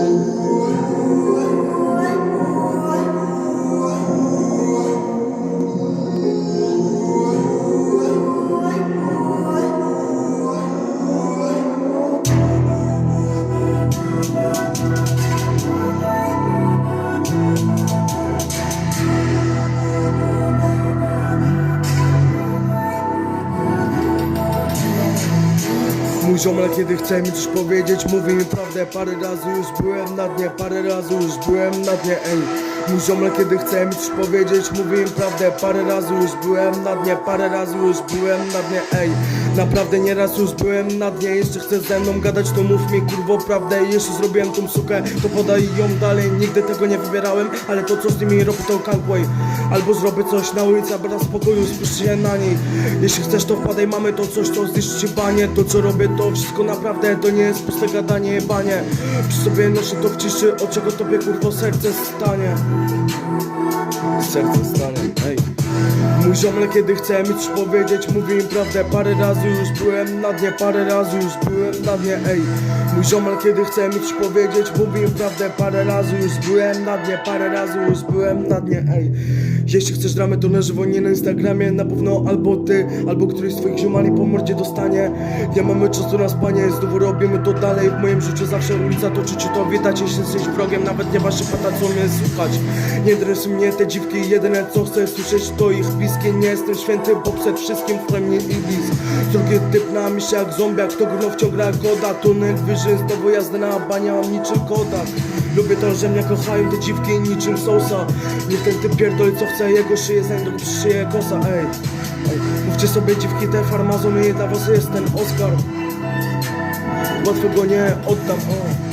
Senhor. Ziomal kiedy chce mi coś powiedzieć. Mówi mi prawdę, parę razy już byłem na dnie Parę razy już byłem na dnie, ej Mój ziomal kiedy chce mi coś powiedzieć Mówi mi prawdę, parę razy już byłem na dnie Parę razy już byłem na dnie, ej. Naprawdę nieraz już byłem na dnie Jeszcze chce ze mną gadać, to mów mi kurwo prawdę. Jeśli zrobiłem tą sukę, to podaj ją dalej. Nigdy tego nie wybierałem, ale to co z nimi robię to kankway Albo zrobię coś na ulicy, albo na spokoju spójrz się na niej. Jeśli chcesz to wpadaj, mamy to coś, co zniszczy banie. To co robię to wszystko naprawdę, to nie jest puste gadanie, jebanie. Przy sobie noszę to w ciszy, od czego tobie kurwo serce stanie Serce stanie, ej Mój ziomal kiedy chce mi coś powiedzieć Mówi mi prawdę, parę razy już byłem na dnie Parę razy już byłem na dnie, ej. Mój ziomal kiedy chce mi coś powiedzieć Mówi mi prawdę, parę razy już byłem na dnie Parę razy już byłem na dnie, ej. Jeśli chcesz dramę to na żywo, nie na Instagramie. Na pewno albo ty, albo któryś z twoich ziomali po mordzie dostanie. Nie mamy czasu na spanie, znów robimy to dalej. W moim życiu zawsze ulica toczy ci to widać. Jeśli jesteś wrogiem, nawet nie wasze pata co mnie słuchać. Nie interesują mnie te dziwki, jedyne co chcę słyszeć to ich bliskie. Nie jestem święty, bo przed wszystkim w mnie iblis Drugi typ na misie jak zombiak, kto górno wciąga goda. Tunel wyżej, znowu jazdę na bania, mam niczym kodak. Lubię to, że mnie kochają te dziwki niczym sosa. Niech ten typ pierdoli co chce, jego szyję, zanim do szyję kosa, ej, ej Mówcie sobie dziwki, te farmazony, dla was jest ten Oscar. Łatwo go nie oddam, o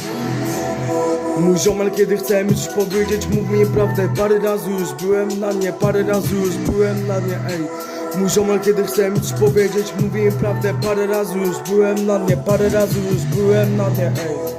Mój ziomal kiedy chce mi coś powiedzieć Mów mi prawdę, parę razy już byłem na nie Parę razy już byłem na nie, ej. Mój ziomal kiedy chce mi coś powiedzieć Mówi mi prawdę, parę razy już byłem na nie Parę razy już byłem na nie, ej